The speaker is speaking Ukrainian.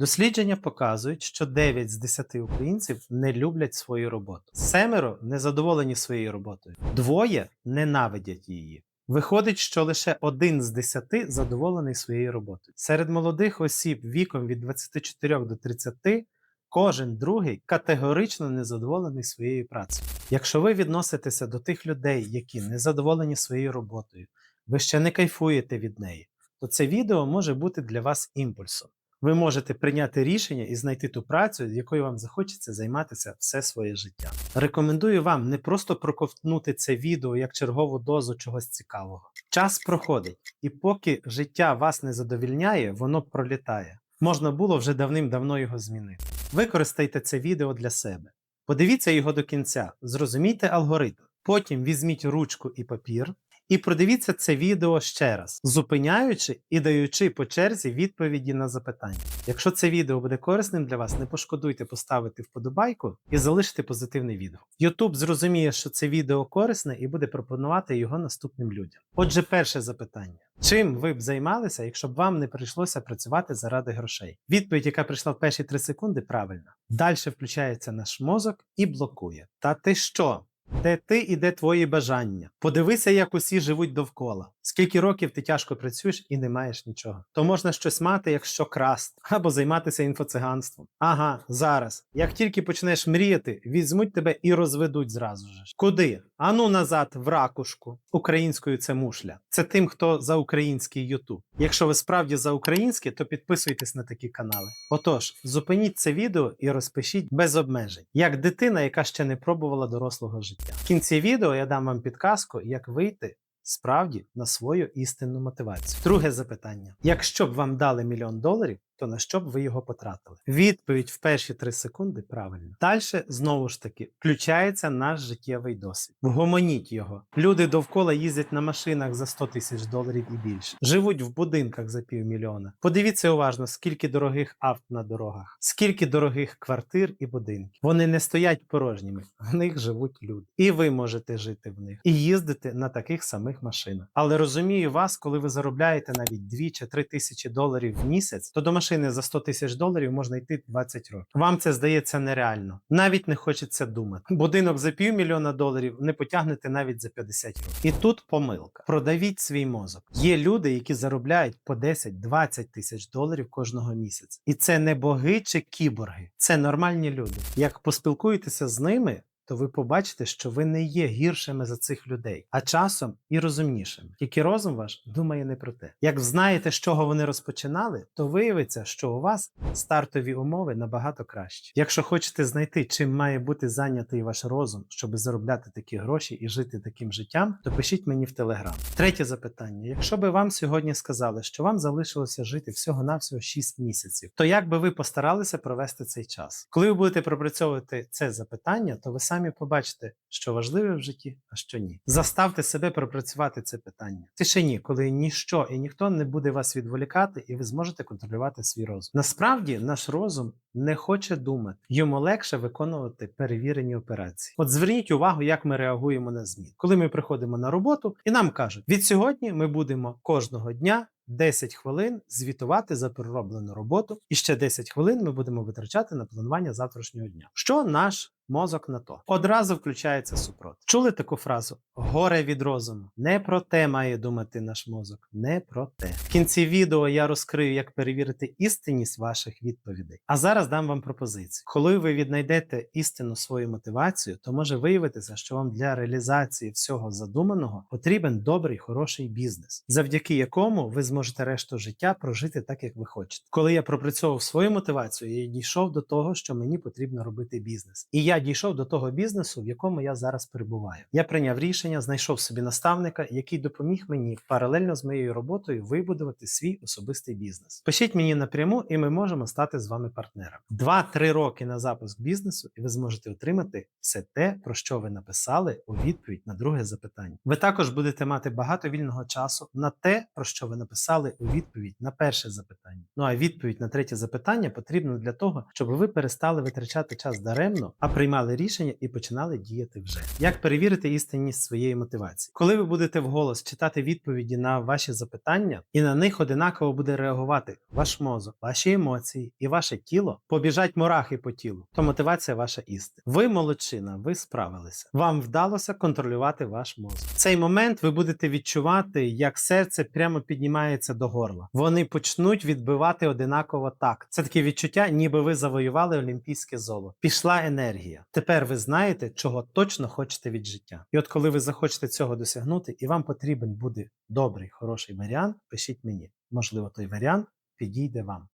Дослідження показують, що 9 з 10 українців не люблять свою роботу. Семеро незадоволені своєю роботою, двоє ненавидять її. Виходить, що лише один з 10 задоволений своєю роботою. Серед молодих осіб віком від 24 до 30 кожен другий категорично незадоволений своєю працею. Якщо ви відноситеся до тих людей, які незадоволені своєю роботою, ви ще не кайфуєте від неї, то це відео може бути для вас імпульсом. Ви можете прийняти рішення і знайти ту працю, якою вам захочеться займатися все своє життя. Рекомендую вам не просто проковтнути це відео як чергову дозу чогось цікавого. Час проходить, і поки життя вас не задовільняє, воно пролітає. Можна було вже давним-давно його змінити. Використайте це відео для себе. Подивіться його до кінця, зрозумійте алгоритм. Потім візьміть ручку і папір і продивіться це відео ще раз, зупиняючи і даючи по черзі відповіді на запитання. Якщо це відео буде корисним для вас, не пошкодуйте поставити вподобайку і залишити позитивний відгук. YouTube зрозуміє, що це відео корисне і буде пропонувати його наступним людям. Отже, перше запитання: чим ви б займалися, якщо б вам не прийшлося працювати заради грошей? Відповідь, яка прийшла в перші 3 секунди, правильна. Далі включається наш мозок і блокує. Та ти що? Де ти і де твої бажання? Подивися, як усі живуть довкола. Скільки років ти тяжко працюєш і не маєш нічого. То можна щось мати, якщо красти, або займатися інфоциганством. Ага, зараз. Як тільки почнеш мріяти, візьмуть тебе і розведуть зразу ж. Куди? Ану назад в ракушку. Українською це мушля. Це тим, хто за український Ютуб. Якщо ви справді за українське, то підписуйтесь на такі канали. Отож, зупиніть це відео і розпишіть без обмежень, як дитина, яка ще не пробувала дорослого життя. В кінці відео я дам вам підказку, як вийти справді на свою істинну мотивацію. Друге запитання: якщо б вам дали мільйон доларів, то на що б ви його потратили? Відповідь в перші три секунди правильно. Далі знову ж таки включається наш життєвий досвід. Вгомоніть його. Люди довкола їздять на машинах за 100 тисяч доларів і більше. Живуть в будинках за півмільйона. Подивіться уважно, скільки дорогих авт на дорогах, скільки дорогих квартир і будинків. Вони не стоять порожніми, в них живуть люди. І ви можете жити в них і їздити на таких самих машинах. Але розумію вас, коли ви заробляєте навіть 2 чи 3 тисячі доларів в місяць, то до машини за 100 тисяч доларів можна йти 20 років. Вам це здається нереально. Навіть не хочеться думати. Будинок за півмільйона доларів не потягнете навіть за 50 років. І тут помилка. Продавіть свій мозок. Є люди, які заробляють по 10-20 тисяч доларів кожного місяця. І це не боги чи кіборги, це нормальні люди. Як поспілкуєтеся з ними, то ви побачите, що ви не є гіршими за цих людей, а часом і розумнішими. Тільки розум ваш думає не про те. Як знаєте, з чого вони розпочинали, то виявиться, що у вас стартові умови набагато кращі. Якщо хочете знайти, чим має бути зайнятий ваш розум, щоб заробляти такі гроші і жити таким життям, то пишіть мені в телеграм. Третє запитання: якщо би вам сьогодні сказали, що вам залишилося жити всього-навсього 6 місяців, то як би ви постаралися провести цей час? Коли ви будете пропрацьовувати це запитання, то ви самі побачите, що важливе в житті, а що ні. Заставте себе пропрацювати це питання. В тишині, коли ніщо і ніхто не буде вас відволікати, і ви зможете контролювати свій розум. Насправді наш розум не хоче думати, йому легше виконувати перевірені операції. От зверніть увагу, як ми реагуємо на змін. Коли ми приходимо на роботу і нам кажуть, від сьогодні ми будемо кожного дня. 10 хвилин звітувати за перероблену роботу, і ще 10 хвилин ми будемо витрачати на планування завтрашнього дня. Що наш мозок на то? Одразу включається супротив. Чули таку фразу: горе від розуму. Не про те має думати наш мозок, не про те. В кінці відео я розкрию, як перевірити істинність ваших відповідей. А зараз дам вам пропозицію. Коли ви віднайдете істинну свою мотивацію, то може виявитися, що вам для реалізації всього задуманого потрібен добрий, хороший бізнес, завдяки якому ви зможете решту життя прожити так, як ви хочете. Коли я пропрацьовував свою мотивацію, я дійшов до того, що мені потрібно робити бізнес. І я дійшов до того бізнесу, в якому я зараз перебуваю. Я прийняв рішення, знайшов собі наставника, який допоміг мені паралельно з моєю роботою вибудувати свій особистий бізнес. Пишіть мені напряму, і ми можемо стати з вами партнерами. Два-три роки на запуск бізнесу, і ви зможете отримати все те, про що ви написали у відповідь на друге запитання. Ви також будете мати багато вільного часу на те, про що ви написали у відповідь на перше запитання. Ну а відповідь на третє запитання потрібна для того, щоб ви перестали витрачати час даремно, а приймали рішення і починали діяти вже. Як перевірити істинність своєї мотивації? Коли ви будете вголос читати відповіді на ваші запитання, і на них одинаково буде реагувати ваш мозок, ваші емоції і ваше тіло, побіжать мурахи по тілу, то мотивація ваша істина. Ви молодчина, ви справилися. Вам вдалося контролювати ваш мозок. В цей момент ви будете відчувати, як серце прямо піднімається до горла. Вони почнуть відбивати одинаково так. Це таке відчуття, ніби ви завоювали олімпійське золото. Пішла енергія. Тепер ви знаєте, чого точно хочете від життя. І от коли ви захочете цього досягнути, і вам потрібен буде добрий, хороший варіант, пишіть мені. Можливо, той варіант підійде вам.